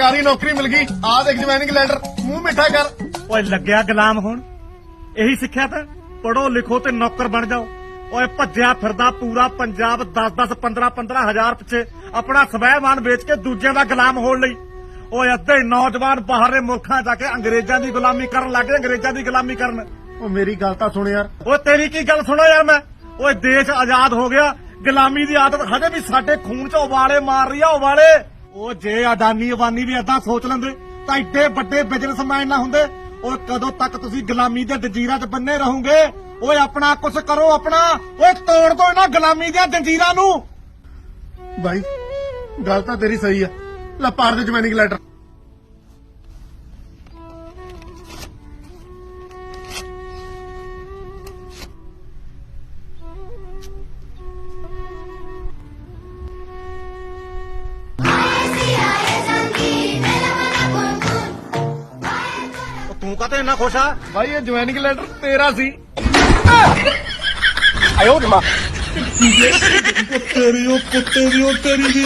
ਨੌਕਰੀ ਮਿਲ ਗਈ। ਆ ਦੇਖ ਜੁਆਇਨਿੰਗ ਲੈਟਰ ਮੂੰਹ ਮਿੱਠਾ ਕਰ। ਓਏ ਲੱਗਿਆ ਗੁਲਾਮ ਹੁਣ। ਇਹੀ ਸਿੱਖਿਆ ਤਾਂ ਪੜੋ ਲਿਖੋ ਤੇ ਨੌਕਰ ਬਣ ਜਾਓ। ਓਏ ਭੱਜਿਆ ਫਿਰਦਾ ਪੂਰਾ ਪੰਜਾਬ 10 10 15 15 ਹਜ਼ਾਰ ਪਿੱਛੇ। ਆਪਣਾ ਸਵੈਮਾਨ ਵੇਚ ਕੇ ਦੂਜਿਆਂ ਦਾ ਗੁਲਾਮ ਹੋਣ ਲਈ। ਓਏ ਅੱਧੇ ਨੌਜਵਾਨ ਬਾਹਰਲੇ ਮੁਲਕਾਂ ਜਾ ਕੇ ਅੰਗਰੇਜ਼ਾਂ ਦੀ ਗੁਲਾਮੀ ਕਰਨ ਲੱਗੇ ਅੰਗਰੇਜ਼ਾਂ ਦੀ ਗੁਲਾਮੀ ਕਰਨ। ਉਹ ਮੇਰੀ ਗੱਲ ਤਾਂ ਸੁਣ ਯਾਰ। ਓਏ ਤੇਰੀ ਕੀ ਗੱਲ ਸੁਣੋ ਯਾਰ ਮੈਂ। ਓਏ ਦੇਸ਼ ਆਜ਼ਾਦ ਹੋ ਗਿਆ। ਗੁਲਾਮੀ ਦੀ ਆਦਤ ਹਜੇ ਵੀ ਸਾਡੇ ਖੂਨ 'ਚ ਉਬਾਲੇ ਮਾਰ ਰਹੀ ਆ ਉਬਾਲੇ। ਉਹ ਜੇ ਅਡਾਨੀ ਅਬਾਨੀ ਵੀ ਏਦਾਂ ਸੋਚ ਲੈਂਦੇ, ਤਾਂ ਇੱਡੇ ਵੱਡੇ ਬਿਜ਼ਨਸਮੈਨ ਨਾ ਹੁੰਦੇ। ਉਹ ਕਦੋਂ ਤੱਕ ਤੁਸੀਂ ਗੁਲਾਮੀ ਦੇ ਜੰਜੀਰਾਂ 'ਚ ਬੰਨੇ ਰਹੋਗੇ? ਓਏ ਆਪਣਾ ਕੁਛ ਕਰੋ ਆਪਣਾ। ਓਏ ਤੋੜ ਦੋ ਇਹਨਾਂ ਗੁਲਾਮੀ ਦੀਆਂ ਜੰਜੀਰਾਂ ਨੂੰ। ਬਾਈ, ਗੱਲ ਤਾਂ ਤੇਰੀ ਸਹੀ ਆ। ਲੈ ਪਾਰ ਦੇ ਜੁਆਇਨਿੰਗ ਲੈਟਰ ਤੂੰ ਕਾਤੇ ਇੰਨਾ ਖੁਸ਼ ਆ? ਬਾਈ ਇਹ ਜੁਆਇਨਿੰਗ ਲੈਟਰ ਤੇਰਾ ਸੀ। ਤੇਰੀ ਉਹ ਕੁੱਤੇ ਦੀ ਉਹ ਤੇਰੀ ਦੀ।